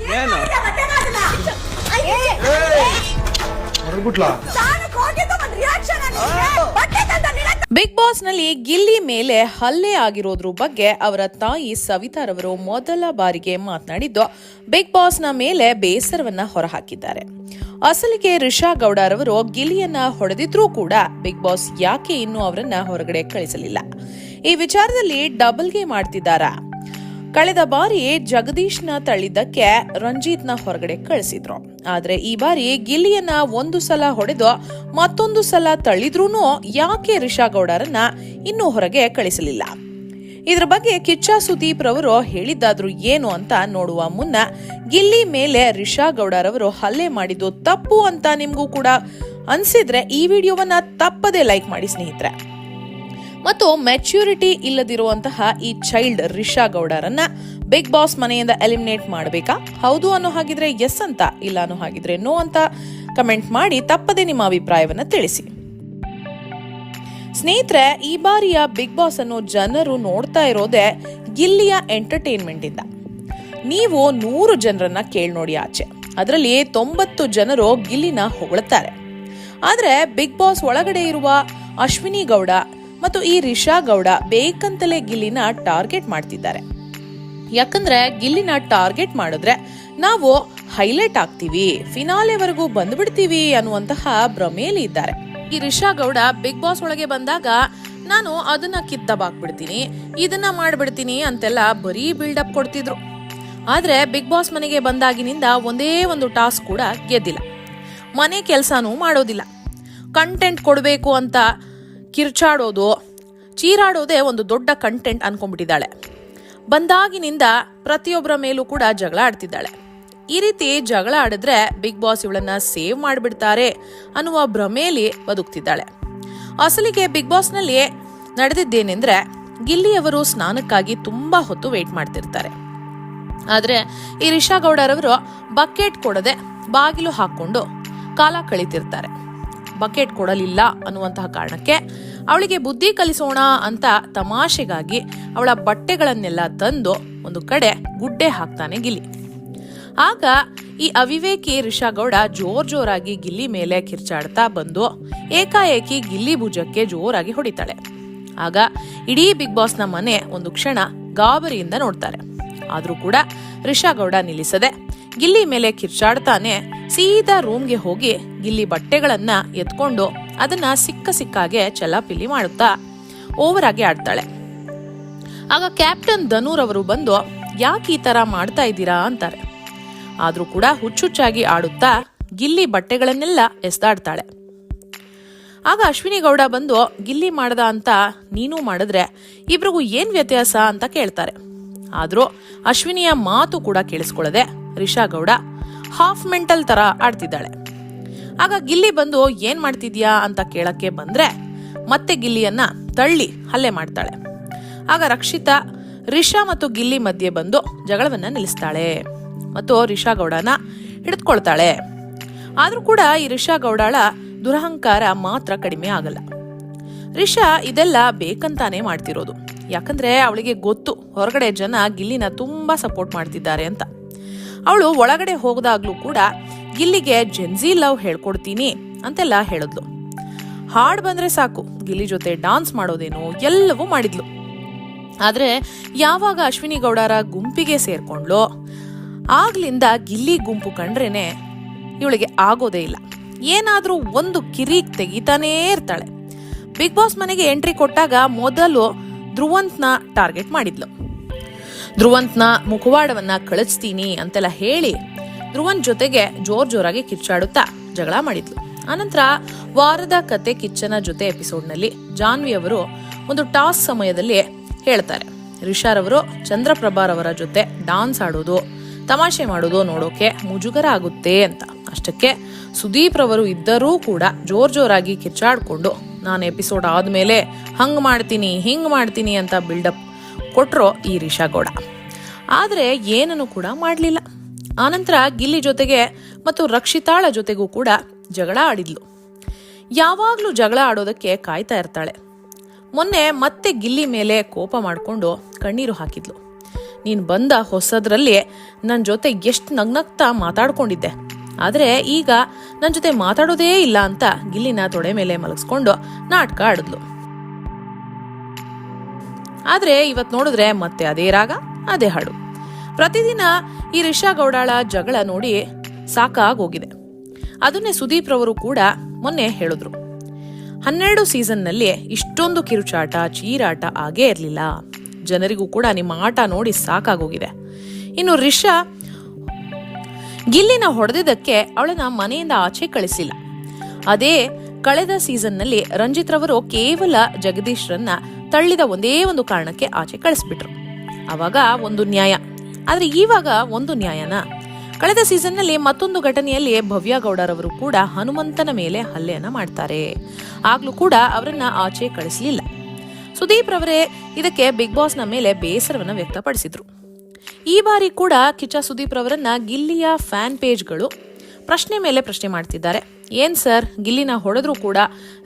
ಏನು ಹೊರಗ್ಬಿಟ್ಲಾ ಬಿಗ್ ಬಾಸ್ನಲ್ಲಿ ಗಿಲ್ಲಿ ಮೇಲೆ ಹಲ್ಲೆ ಆಗಿರೋದ್ರ ಬಗ್ಗೆ ಅವರ ತಾಯಿ ಸವಿತಾರವರು ಮೊದಲ ಬಾರಿಗೆ ಮಾತನಾಡಿದ್ದು ಬಿಗ್ ಬಾಸ್ನ ಮೇಲೆ ಬೇಸರವನ್ನ ಹೊರಹಾಕಿದ್ದಾರೆ. ಅಸಲಿಗೆ ರಿಷಾ ಗೌಡರವರು ಗಿಲ್ಲಿಯನ್ನ ಹೊಡೆದಿದ್ರೂ ಕೂಡ ಬಿಗ್ ಬಾಸ್ ಯಾಕೆ ಇನ್ನೂ ಅವರನ್ನ ಹೊರಗಡೆ ಕಳಿಸಲಿಲ್ಲ? ಈ ವಿಚಾರದಲ್ಲಿ ಡಬಲ್ ಮಾಡ್ತಿದ್ದಾರಾ? ಆಡ್ತಿದ್ದಾರಾ ಕಳೆದ ಬಾರಿ ಜಗದೀಶ್ನ ತಳ್ಳಿದ್ದಕ್ಕೆ ರಂಜಿತ್ನ ಹೊರಗಡೆ ಕಳಿಸಿದ್ರು. ಆದ್ರೆ ಈ ಬಾರಿ ಗಿಲ್ಲಿಯನ್ನ ಒಂದು ಸಲ ಹೊಡೆದು ಮತ್ತೊಂದು ಸಲ ತಳ್ಳಿದ್ರೂನು ಯಾಕೆ ರಿಷಾ ಗೌಡರನ್ನ ಇನ್ನೂ ಹೊರಗೆ ಕಳಿಸಲಿಲ್ಲ? ಇದ್ರ ಬಗ್ಗೆ ಕಿಚ್ಚ ಸುದೀಪ್ ರವರು ಹೇಳಿದ್ದಾದ್ರೂ ಏನು ಅಂತ ನೋಡುವ ಮುನ್ನ ಗಿಲ್ಲಿ ಮೇಲೆ ರಿಷಾ ಗೌಡರವರು ಹಲ್ಲೆ ಮಾಡಿದ್ದು ತಪ್ಪು ಅಂತ ನಿಮಗೂ ಕೂಡ ಅನ್ಸಿದ್ರೆ ಈ ವಿಡಿಯೋವನ್ನ ತಪ್ಪದೇ ಲೈಕ್ ಮಾಡಿ ಸ್ನೇಹಿತರೆ. ಮತ್ತು ಮೆಚ್ಯೂರಿಟಿ ಇಲ್ಲದಿರುವಂತಹ ಈ ಚೈಲ್ಡ್ ರಿಷಾ ಗೌಡರನ್ನ ಬಿಗ್ ಬಾಸ್ ಮನೆಯಿಂದ ಎಲಿಮಿನೇಟ್ ಮಾಡಬೇಕಾ? ಹೌದು ಅನ್ನೋ ಹಾಗಿದ್ರೆ ಎಸ್ ಅಂತ, ಇಲ್ಲ ಅನ್ನೋ ಹಾಗಿದ್ರೆ ನೋ ಅಂತ ಕಮೆಂಟ್ ಮಾಡಿ ತಪ್ಪದೆ ನಿಮ್ಮ ಅಭಿಪ್ರಾಯವನ್ನ ತಿಳಿಸಿ. ಸ್ನೇಹಿತರೆ, ಈ ಬಾರಿಯ ಬಿಗ್ ಬಾಸ್ ಅನ್ನು ಜನರು ನೋಡ್ತಾ ಇರೋದೇ ಗಿಲ್ಲಿಯ ಎಂಟರ್ಟೈನ್ಮೆಂಟ್ ಇಂದ. ನೀವು ನೂರು ಜನರನ್ನ ಕೇಳಿ ನೋಡಿ ಆಚೆ. ಅದರಲ್ಲಿ ತೊಂಬತ್ತು ಜನರು ಗಿಲ್ಲಿನ ಹೊಗಳುತ್ತಾರೆ ಆದ್ರೆ ಬಿಗ್ ಬಾಸ್ ಒಳಗಡೆ ಇರುವ ಅಶ್ವಿನಿ ಗೌಡ ಮತ್ತು ಈ ರಿಷಾ ಗೌಡ ಬೇಕಂತಲೇ ಗಿಲ್ಲಿನ ಟಾರ್ಗೆಟ್ ಮಾಡ್ತಿದ್ದಾರೆ. ಯಾಕಂದ್ರೆ ಗಿಲ್ಲಿನ ಟಾರ್ಗೆಟ್ ಮಾಡಿದ್ರೆ ನಾವು ಹೈಲೈಟ್ ಆಗ್ತೀವಿ, ಫಿನಾಲೆವರೆಗೂ ಬಂದ್ಬಿಡ್ತೀವಿ ಅನ್ನುವಂತಹ ಭ್ರಮೆಯಲ್ಲಿ ಇದ್ದಾರೆ. ಈ ರಿಷಾ ಗೌಡ ಬಿಗ್ ಬಾಸ್ ಒಳಗೆ ಬಂದಾಗ, ನಾನು ಅದನ್ನ ಕಿತ್ತಬಾಕ್ಬಿಡ್ತೀನಿ, ಇದನ್ನ ಮಾಡ್ಬಿಡ್ತೀನಿ ಅಂತೆಲ್ಲ ಬರೀ ಬಿಲ್ಡಪ್ ಕೊಡ್ತಿದ್ರು. ಆದ್ರೆ ಬಿಗ್ ಬಾಸ್ ಮನೆಗೆ ಬಂದಾಗಿನಿಂದ ಒಂದೇ ಒಂದು ಟಾಸ್ಕ್ ಕೂಡ ಗೆದ್ದಿಲ್ಲ. ಮನೆ ಕೆಲಸನೂ ಮಾಡೋದಿಲ್ಲ. ಕಂಟೆಂಟ್ ಕೊಡಬೇಕು ಅಂತ ಕಿರ್ಚಾಡೋದು, ಚೀರಾಡೋದೇ ಒಂದು ದೊಡ್ಡ ಕಂಟೆಂಟ್ ಅನ್ಕೊಂಡ್ಬಿಟ್ಟಿದ್ದಾಳೆ. ಬಂದಾಗಿನಿಂದ ಪ್ರತಿಯೊಬ್ಬರ ಮೇಲೂ ಕೂಡ ಜಗಳ ಆಡ್ತಿದ್ದಾಳೆ. ಈ ರೀತಿ ಜಗಳ ಆಡಿದ್ರೆ ಬಿಗ್ ಬಾಸ್ ಇವಳನ್ನ ಸೇವ್ ಮಾಡಿಬಿಡ್ತಾರೆ ಅನ್ನುವ ಭ್ರಮೆಯಲ್ಲಿ ಬದುಕ್ತಿದ್ದಾಳೆ. ಅಸಲಿಗೆ ಬಿಗ್ ಬಾಸ್ನಲ್ಲಿ ನಡೆದಿದ್ದೇನೆಂದ್ರೆ ಗಿಲ್ಲಿಯವರು ಸ್ನಾನಕ್ಕಾಗಿ ತುಂಬಾ ಹೊತ್ತು ವೇಟ್ ಮಾಡ್ತಿರ್ತಾರೆ. ಆದ್ರೆ ಈ ರಿಷಾ ಗೌಡರವರು ಬಕೆಟ್ ಕೊಡದೆ ಬಾಗಿಲು ಹಾಕೊಂಡು ಕಾಲ ಕಳೀತಿರ್ತಾರೆ. ಬಕೆಟ್ ಕೊಡಲಿಲ್ಲ ಅನ್ನುವಂತಹ ಕಾರಣಕ್ಕೆ ಅವಳಿಗೆ ಬುದ್ಧಿ ಕಲಿಸೋಣ ಅಂತ ತಮಾಷೆಗಾಗಿ ಅವಳ ಬಟ್ಟೆಗಳನ್ನೆಲ್ಲ ತಂದು ಒಂದು ಕಡೆ ಗುಡ್ಡೆ ಹಾಕ್ತಾನೆ ಗಿಲ್ಲಿ. ಆಗ ಈ ಅವಿವೇಕಿ ರಿಷಾಗೌಡ ಜೋರ್ ಜೋರಾಗಿ ಗಿಲ್ಲಿ ಮೇಲೆ ಕಿರ್ಚಾಡ್ತಾ ಬಂದು ಏಕಾಏಕಿ ಗಿಲ್ಲಿ ಭುಜಕ್ಕೆ ಜೋರಾಗಿ ಹೊಡಿತಾಳೆ. ಆಗ ಇಡೀ ಬಿಗ್ ಬಾಸ್ನ ಮನೆ ಒಂದು ಕ್ಷಣ ಗಾಬರಿಯಿಂದ ನೋಡ್ತಾರೆ. ಆದರೂ ಕೂಡ ರಿಷಾಗೌಡ ನಿಲ್ಲಿಸದೆ ಗಿಲ್ಲಿ ಮೇಲೆ ಕಿರ್ಚಾಡ್ತಾನೆ ಸೀದಾ ರೂಮ್ಗೆ ಹೋಗಿ ಗಿಲ್ಲಿ ಬಟ್ಟೆಗಳನ್ನ ಎತ್ಕೊಂಡು ಅದನ್ನ ಸಿಕ್ಕ ಸಿಕ್ಕಾಗೆ ಚಲಾಪಿಲಿ ಮಾಡುತ್ತಾ ಓವರ್ ಆಗಿ ಆಡ್ತಾಳೆ. ಆಗ ಕ್ಯಾಪ್ಟನ್ ಧನೂರ್ ಅವರು ಬಂದು, ಯಾಕೆ ಈ ತರ ಮಾಡ್ತಾ ಇದ್ದೀರಾ? ಅಂತಾರೆ. ಆದ್ರೂ ಕೂಡ ಹುಚ್ಚುಚ್ಚಾಗಿ ಆಡುತ್ತಾ ಗಿಲ್ಲಿ ಬಟ್ಟೆಗಳನ್ನೆಲ್ಲ ಎಸ್ದಾಡ್ತಾಳೆ. ಆಗ ಅಶ್ವಿನಿ ಗೌಡ ಬಂದು, ಗಿಲ್ಲಿ ಮಾಡ್ದ ಅಂತ ನೀನು ಮಾಡಿದ್ರೆ ಇಬ್ರಿಗೂ ಏನ್ ವ್ಯತ್ಯಾಸ? ಅಂತ ಕೇಳ್ತಾರೆ. ಆದ್ರೂ ಅಶ್ವಿನಿಯ ಮಾತು ಕೂಡ ಕೇಳಿಸ್ಕೊಳ್ಳದೆ ರಿಷಾ ಗೌಡ ಹಾಫ್ ಮೆಂಟಲ್ ತರ ಆಡ್ತಿದ್ದಾಳೆ. ಆಗ ಗಿಲ್ಲಿ ಬಂದು, ಏನ್ ಮಾಡ್ತಿದ್ಯಾ? ಅಂತ ಕೇಳಕ್ಕೆ ಬಂದ್ರೆ, ಮತ್ತೆ ಗಿಲ್ಲಿಯನ್ನ ತಳ್ಳಿ ಹಲ್ಲೆ ಮಾಡ್ತಾಳೆ. ಆಗ ರಕ್ಷಿತಾ, ರಿಷಾ ಮತ್ತು ಗಿಲ್ಲಿ ಮಧ್ಯೆ ಬಂದು ಜಗಳವನ್ನ ನಿಲ್ಲಿಸ್ತಾಳೆ ಮತ್ತು ರಿಷಾ ಗೌಡನ ಹಿಡಿದುಕೊಳ್ತಾಳೆ ಆದರೂ ಕೂಡ ಈ ರಿಷಾ ಗೌಡಾಳ ದುರಹಂಕಾರ ಮಾತ್ರ ಕಡಿಮೆ ಆಗಲ್ಲ. ರಿಷಾ ಇದೆಲ್ಲ ಬೇಕಂತಾನೆ ಮಾಡ್ತಿರೋದು. ಯಾಕಂದ್ರೆ ಅವಳಿಗೆ ಗೊತ್ತು, ಹೊರಗಡೆ ಜನ ಗಿಲ್ಲಿನ ತುಂಬಾ ಸಪೋರ್ಟ್ ಮಾಡ್ತಿದ್ದಾರೆ ಅಂತ. ಅವಳು ಒಳಗಡೆ ಹೋಗದಾಗ್ಲೂ ಕೂಡ ಗಿಲ್ಲಿಗೆ ಜೆನ್ಜಿ ಲವ್ ಹೇಳ್ಕೊಡ್ತೀನಿ ಅಂತೆಲ್ಲ ಹೇಳಿದ್ಲು. ಹಾಡ್ ಬಂದ್ರೆ ಸಾಕು, ಗಿಲ್ಲಿ ಜೊತೆ ಡಾನ್ಸ್ ಮಾಡೋದೇನು ಎಲ್ಲವೂ ಮಾಡಿದ್ಲು. ಆದ್ರೆ, ಯಾವಾಗ ಅಶ್ವಿನಿ ಗೌಡರ ಗುಂಪಿಗೆ ಸೇರ್ಕೊಂಡ್ಲೋ, ಆಗ್ಲಿಂದ ಗಿಲ್ಲಿ ಗುಂಪು ಕಂಡ್ರೇನೆ ಇವಳಿಗೆ ಆಗೋದೇ ಇಲ್ಲ. ಏನಾದ್ರೂ ಒಂದು ಕಿರಿಕ್ ತೆಗಿತಾನೇ ಇರ್ತಾಳೆ. ಬಿಗ್ ಬಾಸ್ ಮನೆಗೆ ಎಂಟ್ರಿ ಕೊಟ್ಟಾಗ ಮೊದಲು ಧ್ರುವಂತ್ನ ಟಾರ್ಗೆಟ್ ಮಾಡಿದ್ಲು. ಧ್ರುವಂತ್ನ ಮುಖವಾಡವನ್ನ ಕಳಿಸ್ತೀನಿ ಅಂತೆಲ್ಲ ಹೇಳಿ ಧ್ರುವಂತ್ ಜೊತೆಗೆ ಜೋರ್ ಜೋರಾಗಿ ಕಿಚ್ಚಾಡುತ್ತಾ ಜಗಳ ಮಾಡಿದ್ಲು. ಆನಂತರ ವಾರದ ಕತೆ ಕಿಚ್ಚನ ಜೊತೆ ಎಪಿಸೋಡ್ನಲ್ಲಿ ಜಾನ್ವಿ ಅವರು ಒಂದು ಟಾಸ್ ಸಮಯದಲ್ಲಿ ಹೇಳ್ತಾರೆ ರಿಷಾರವರು ಚಂದ್ರಪ್ರಭಾರ್ ಅವರ ಜೊತೆ ಡಾನ್ಸ್ ಆಡೋದು, ತಮಾಷೆ ಮಾಡೋದು ನೋಡೋಕೆ ಮುಜುಗರ ಆಗುತ್ತೆ ಅಂತ. ಅಷ್ಟಕ್ಕೆ ಸುದೀಪ್ ರವರು ಇದ್ದರೂ ಕೂಡ ಜೋರ್ ಜೋರಾಗಿ ಕಿಚ್ಚಾಡ್ಕೊಂಡು ನಾನು ಎಪಿಸೋಡ್ ಆದ್ಮೇಲೆ ಹಂಗ್ ಮಾಡ್ತೀನಿ, ಹಿಂಗ್ ಮಾಡ್ತೀನಿ ಅಂತ ಬಿಲ್ಡಪ್ ಕೊಟ್ರೋ ಈ ರಿಷಾ ಗೌಡ. ಆದರೆ ಏನನ್ನು ಕೂಡ ಮಾಡಲಿಲ್ಲ. ಆನಂತರ ಗಿಲ್ಲಿ ಜೊತೆಗೆ ಮತ್ತು ರಕ್ಷಿತಾಳ ಜೊತೆಗೂ ಕೂಡ ಜಗಳ ಆಡಿದ್ಲು. ಯಾವಾಗಲೂ ಜಗಳ ಆಡೋದಕ್ಕೆ ಕಾಯ್ತಾ ಇರ್ತಾಳೆ. ಮೊನ್ನೆ ಮತ್ತೆ ಗಿಲ್ಲಿ ಮೇಲೆ ಕೋಪ ಮಾಡಿಕೊಂಡು ಕಣ್ಣೀರು ಹಾಕಿದ್ಲು. ನೀನು ಬಂದ ಹೊಸದ್ರಲ್ಲಿ ನನ್ನ ಜೊತೆ ಎಷ್ಟು ನಗ್ನಗ್ತಾ ಮಾತಾಡ್ಕೊಂಡಿದ್ದೆ. ಆದರೆ ಈಗ ನನ್ನ ಜೊತೆ ಮಾತಾಡೋದೇ ಇಲ್ಲ ಅಂತ ಗಿಲ್ಲಿನ ತೊಡೆ ಮೇಲೆ ಮಲಗಿಸ್ಕೊಂಡು ನಾಟಕ ಆಡಿದ್ಲು. ಆದ್ರೆ ಇವತ್ ನೋಡಿದ್ರೆ ಮತ್ತೆ ಅದೇ ರಾಗ, ಅದೇ ಹಾಡು. ಪ್ರತಿದಿನ ಈ ರಿಷಾ ಗೌಡಾಳ ಜಗಳ ನೋಡಿ ಸಾಕಾಗೋಗಿದೆ. ಅದನ್ನೇ ಸುದೀಪ್ ರವರು ಕೂಡ ಮೊನ್ನೆ ಹೇಳಿದ್ರು. ಹನ್ನೆರಡು ಸೀಸನ್ನಲ್ಲಿ ಇಷ್ಟೊಂದು ಕಿರುಚಾಟ, ಚೀರಾಟ ಆಗೇ ಇರಲಿಲ್ಲ. ಜನರಿಗೂ ಕೂಡ ನಿಮ್ಮ ಆಟ ನೋಡಿ ಸಾಕಾಗೋಗಿದೆ. ಇನ್ನು ರಿಷಾ ಗಿಲ್ಲಿನ ಹೊಡೆದಿದ್ದಕ್ಕೆ ಅವಳನ್ನ ಮನೆಯಿಂದ ಆಚೆ ಕಳಿಸಿಲ್ಲ. ಅದೇ ಕಳೆದ ಸೀಸನ್ನಲ್ಲಿ ರಂಜಿತ್ ರವರು ಕೇವಲ ಜಗದೀಶ್ರನ್ನ ತಳ್ಳಿದ ಒಂದೇ ಒಂದು ಕಾರಣಕ್ಕೆ ಆಚೆ ಕಳಿಸ್ಬಿಟ್ರು. ಅವಾಗ ಒಂದು ನ್ಯಾಯ. ಆದ್ರೆ ಈವಾಗ ಒಂದು ನ್ಯಾಯನ. ಕಳೆದ ಸೀಸನ್ನಲ್ಲಿ ಮತ್ತೊಂದು ಘಟನೆಯಲ್ಲಿ ಭವ್ಯ ಗೌಡರವರು ಕೂಡ ಹನುಮಂತನ ಮೇಲೆ ಹಲ್ಲೆಯನ್ನ ಮಾಡ್ತಾರೆ. ಆಗ್ಲೂ ಕೂಡ ಅವರನ್ನ ಆಚೆ ಕಳಿಸಲಿಲ್ಲ. ಸುದೀಪ್ ರವರೇ ಇದಕ್ಕೆ ಬಿಗ್ ಬಾಸ್ನ ಮೇಲೆ ಬೇಸರವನ್ನ ವ್ಯಕ್ತಪಡಿಸಿದ್ರು. ಈ ಬಾರಿ ಕೂಡ ಕಿಚ್ಚ ಸುದೀಪ್ ರವರನ್ನ ಗಿಲ್ಲಿಯ ಫ್ಯಾನ್ ಪೇಜ್ಗಳು ಪ್ರಶ್ನೆ ಮೇಲೆ ಪ್ರಶ್ನೆ ಮಾಡ್ತಿದ್ದಾರೆ. ಏನ್ ಸರ್, ಗಿಲ್ಲಿನ ಹೊಡೆದ್ರೂ ಕೂಡ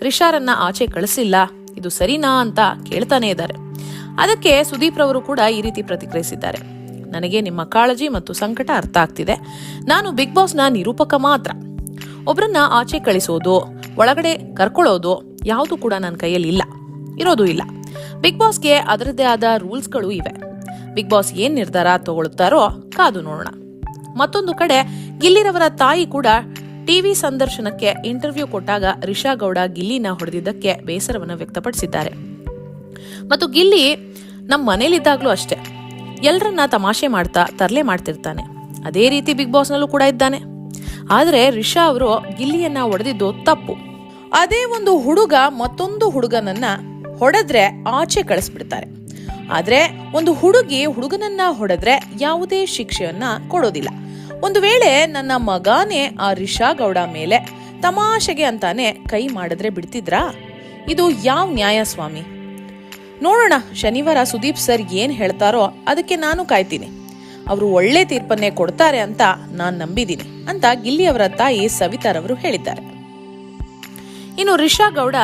ರಿಷಾರನ್ನ ಆಚೆ ಕಳಿಸಿಲ್ಲ. ಇದು ಸರಿನಾ ಅಂತ ಕೇಳ್ತಾನೆ ಇದ್ದಾರೆ. ಅದಕ್ಕೆ ಸುದೀಪ್ ರವರು ಕೂಡ ಈ ರೀತಿ ಪ್ರತಿಕ್ರಿಯಿಸಿದ್ದಾರೆ. ನನಗೆ ನಿಮ್ಮ ಕಾಳಜಿ ಮತ್ತು ಸಂಕಟ ಅರ್ಥ ಆಗ್ತಿದೆ. ನಾನು ಬಿಗ್ ಬಾಸ್ನ ನಿರೂಪಕ ಮಾತ್ರ. ಒಬ್ಬರನ್ನ ಆಚೆ ಕಳಿಸೋದು, ಒಳಗಡೆ ಕರ್ಕೊಳ್ಳೋದು ಯಾವುದು ಕೂಡ ನನ್ನ ಕೈಯಲ್ಲಿ ಇಲ್ಲ. ಇರೋದು ಇಲ್ಲ. ಬಿಗ್ ಬಾಸ್ಗೆ ಅದರದ್ದೇ ಆದ ರೂಲ್ಸ್ಗಳು ಇವೆ. ಬಿಗ್ ಬಾಸ್ ಏನ್ ನಿರ್ಧಾರ ತಗೊಳ್ತಾರೋ ಕಾದು ನೋಡೋಣ. ಮತ್ತೊಂದು ಕಡೆ ಗಿಲ್ಲಿರವರ ತಾಯಿ ಕೂಡ ಟಿವಿ ಸಂದರ್ಶನಕ್ಕೆ ಇಂಟರ್ವ್ಯೂ ಕೊಟ್ಟಾಗ ರಿಷಾ ಗೌಡ ಗಿಲ್ಲಿನ ಹೊಡೆದಿದ್ದಕ್ಕೆ ಬೇಸರವನ್ನು ವ್ಯಕ್ತಪಡಿಸಿದ್ದಾರೆ. ಮತ್ತು ಗಿಲ್ಲಿ ನಮ್ಮ ಮನೇಲಿದ್ದಾಗಲೂ ಅಷ್ಟೇ. ಎಲ್ಲರನ್ನ ತಮಾಷೆ ಮಾಡ್ತಾ ತರಲೆ ಮಾಡ್ತಿರ್ತಾನೆ. ಅದೇ ರೀತಿ ಬಿಗ್ ಬಾಸ್ನಲ್ಲೂ ಕೂಡ ಇದ್ದಾನೆ. ಆದರೆ ರಿಷಾ ಅವರು ಗಿಲ್ಲಿಯನ್ನ ಹೊಡೆದಿದ್ದು ತಪ್ಪು. ಅದೇ ಒಂದು ಹುಡುಗ ಮತ್ತೊಂದು ಹುಡುಗನನ್ನ ಹೊಡೆದ್ರೆ ಆಚೆ ಕಳಿಸ್ಬಿಡ್ತಾರೆ. ಆದರೆ ಒಂದು ಹುಡುಗಿ ಹುಡುಗನನ್ನ ಹೊಡೆದ್ರೆ ಯಾವುದೇ ಶಿಕ್ಷೆಯನ್ನ ಕೊಡೋದಿಲ್ಲ. ಒಂದು ವೇಳೆ ನನ್ನ ಮಗಾನೇ ಆ ರಿಷಾ ಗೌಡ ಮೇಲೆ ತಮಾಷೆಗೆ ಅಂತಾನೆ ಕೈ ಮಾಡಿದ್ರೆ ಬಿಡ್ತಿದ್ರಾ? ಇದು ಯಾವ ನ್ಯಾಯ ಸ್ವಾಮಿ? ನೋಡೋಣ, ಶನಿವಾರ ಸುದೀಪ್ ಸರ್ ಏನ್ ಹೇಳ್ತಾರೋ ಅದಕ್ಕೆ ನಾನು ಕಾಯ್ತೀನಿ. ಅವರು ಒಳ್ಳೆ ತೀರ್ಪನ್ನೇ ಕೊಡ್ತಾರೆ ಅಂತ ನಾನು ನಂಬಿದ್ದೀನಿ ಅಂತ ಗಿಲ್ಲಿ ಅವರ ತಾಯಿ ಸವಿತಾರವರು ಹೇಳಿದ್ದಾರೆ. ಇನ್ನು ರಿಷಾ ಗೌಡ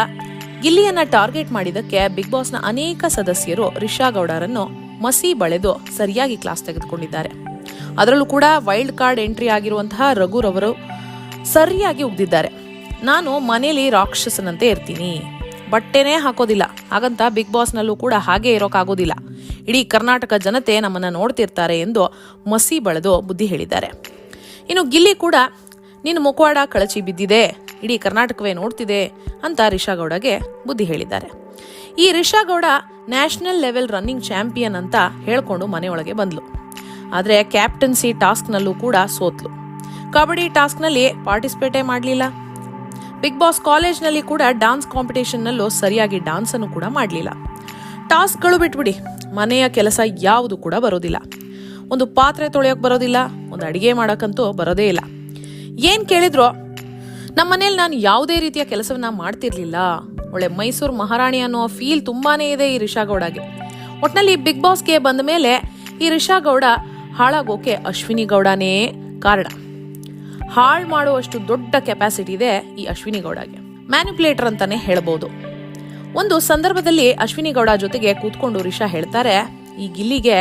ಗಿಲ್ಲಿಯನ್ನ ಟಾರ್ಗೆಟ್ ಮಾಡಿದಕ್ಕೆ ಬಿಗ್ ಬಾಸ್ನ ಅನೇಕ ಸದಸ್ಯರು ರಿಷಾ ಗೌಡರನ್ನು ಮಸಿ ಬಳೆದು ಸರಿಯಾಗಿ ಕ್ಲಾಸ್ ತೆಗೆದುಕೊಂಡಿದ್ದಾರೆ. ಅದರಲ್ಲೂ ಕೂಡ ವೈಲ್ಡ್ ಕಾರ್ಡ್ ಎಂಟ್ರಿ ಆಗಿರುವಂತಹ ರಘುರವರು ಸರಿಯಾಗಿ ಉಗ್ದಿದ್ದಾರೆ. ನಾನು ಮನೇಲಿ ರಾಕ್ಷಸನಂತೆ ಇರ್ತೀನಿ. ಬಟ್ಟೆನೇ ಹಾಕೋದಿಲ್ಲ. ಹಾಗಂತ ಬಿಗ್ ಬಾಸ್ನಲ್ಲೂ ಕೂಡ ಹಾಗೆ ಇರೋಕ್ಕಾಗೋದಿಲ್ಲ ಇಡೀ ಕರ್ನಾಟಕ ಜನತೆ ನಮ್ಮನ್ನ ನೋಡ್ತಿರ್ತಾರೆ ಎಂದು ಮಸಿ ಬಳೆದು ಬುದ್ಧಿ ಹೇಳಿದ್ದಾರೆ. ಇನ್ನು ಗಿಲ್ಲಿ ಕೂಡ ನಿನ್ನ ಮುಖವಾಡ ಕಳಚಿ ಬಿದ್ದಿದೆ. ಇಡೀ ಕರ್ನಾಟಕವೇ ನೋಡ್ತಿದೆ ಅಂತ ರಿಷಾ ಗೌಡಗೆ ಬುದ್ಧಿ ಹೇಳಿದ್ದಾರೆ. ಈ Risha Gowda national level running champion ಅಂತ ಹೇಳ್ಕೊಂಡು ಮನೆಯೊಳಗೆ ಬಂದ್ಲು. ಆದರೆ ಕ್ಯಾಪ್ಟನ್ಸಿ ಟಾಸ್ಕ್ನಲ್ಲೂ ಕೂಡ ಸೋತ್ಲು. ಕಬಡ್ಡಿ ಟಾಸ್ಕ್ನಲ್ಲಿ ಪಾರ್ಟಿಸಿಪೇಟೇ ಮಾಡಲಿಲ್ಲ. ಬಿಗ್ ಬಾಸ್ ಕಾಲೇಜ್ನಲ್ಲಿ ಕೂಡ ಡಾನ್ಸ್ ಕಾಂಪಿಟೇಷನ್ನಲ್ಲೂ ಸರಿಯಾಗಿ ಡಾನ್ಸ್ ಅನ್ನು ಕೂಡ ಮಾಡಲಿಲ್ಲ. ಟಾಸ್ಕ್ಗಳು ಬಿಟ್ಬಿಡಿ. ಮನೆಯ ಕೆಲಸ ಯಾವುದು ಕೂಡ ಬರೋದಿಲ್ಲ. ಒಂದು ಪಾತ್ರೆ ತೊಳೆಯೋಕೆ ಬರೋದಿಲ್ಲ. ಒಂದು ಅಡಿಗೆ ಮಾಡೋಕ್ಕಂತೂ ಬರೋದೇ ಇಲ್ಲ. ಏನು ಕೇಳಿದ್ರು ನಮ್ಮ ಮನೇಲಿ ನಾನು ಯಾವುದೇ ರೀತಿಯ ಕೆಲಸವನ್ನ ಮಾಡ್ತಿರ್ಲಿಲ್ಲ. ಒಳ್ಳೆ ಮೈಸೂರು ಮಹಾರಾಣಿ ಅನ್ನೋ ಫೀಲ್ ತುಂಬಾನೇ ಇದೆ ಈ ರಿಷಾಗೌಡಗೆ. ಒಟ್ನಲ್ಲಿ ಬಿಗ್ ಬಾಸ್ಗೆ ಬಂದ ಮೇಲೆ ಈ ರಿಷಾಗೌಡ ಹಾಳಾಗೋಕೆ ಅಶ್ವಿನಿ ಗೌಡನೇ ಕಾರಣ. ಹಾಳು ಮಾಡುವಷ್ಟು ದೊಡ್ಡ ಕೆಪಾಸಿಟಿ ಇದೆ ಈ ಅಶ್ವಿನಿ ಗೌಡಗೆ. ಮ್ಯಾನಿಪುಲೇಟರ್ ಅಂತಾನೆ ಹೇಳ್ಬೋದು. ಒಂದು ಸಂದರ್ಭದಲ್ಲಿ ಅಶ್ವಿನಿ ಗೌಡ ಜೊತೆಗೆ ಕೂತ್ಕೊಂಡು ರಿಷಾ ಹೇಳ್ತಾರೆ, ಈ ಗಿಲ್ಲಿಗೆ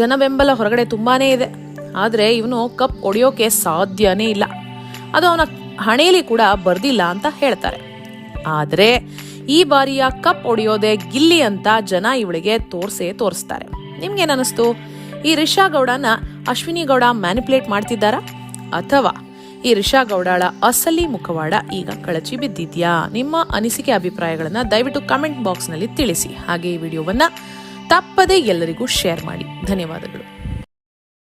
ಜನ ಬೆಂಬಲ ಹೊರಗಡೆ ತುಂಬಾನೇ ಇದೆ. ಆದ್ರೆ ಇವನು ಕಪ್ ಒಡೆಯೋಕೆ ಸಾಧ್ಯನೇ ಇಲ್ಲ. ಅದು ಅವನ ಹಣೆಯಲ್ಲಿ ಕೂಡ ಬರ್ದಿಲ್ಲ ಅಂತ ಹೇಳ್ತಾರೆ. ಆದ್ರೆ ಈ ಬಾರಿಯ ಕಪ್ ಒಡೆಯೋದೆ ಗಿಲ್ಲಿ ಅಂತ ಜನ ಇವಳಿಗೆ ತೋರ್ಸೇ ತೋರಿಸ್ತಾರೆ. ನಿಮ್ಗೇನ್ ಅನಿಸ್ತು? ಈ ರಿಷಾ ಗೌಡನ ಅಶ್ವಿನಿ ಗೌಡ ಮ್ಯಾನಿಪುಲೇಟ್ ಮಾಡ್ತಿದ್ದಾರಾ? ಅಥವಾ ಈ ರಿಷಾ ಗೌಡಾಳ ಅಸಲಿ ಮುಖವಾಡ ಈಗ ಕಳಚಿ ಬಿದ್ದಿದ್ಯಾ? ನಿಮ್ಮ ಅನಿಸಿಕೆ ಅಭಿಪ್ರಾಯಗಳನ್ನು ದಯವಿಟ್ಟು ಕಮೆಂಟ್ ಬಾಕ್ಸ್ನಲ್ಲಿ ತಿಳಿಸಿ. ಹಾಗೆ ಈ ವಿಡಿಯೋವನ್ನ ತಪ್ಪದೇ ಎಲ್ಲರಿಗೂ ಶೇರ್ ಮಾಡಿ. ಧನ್ಯವಾದಗಳು.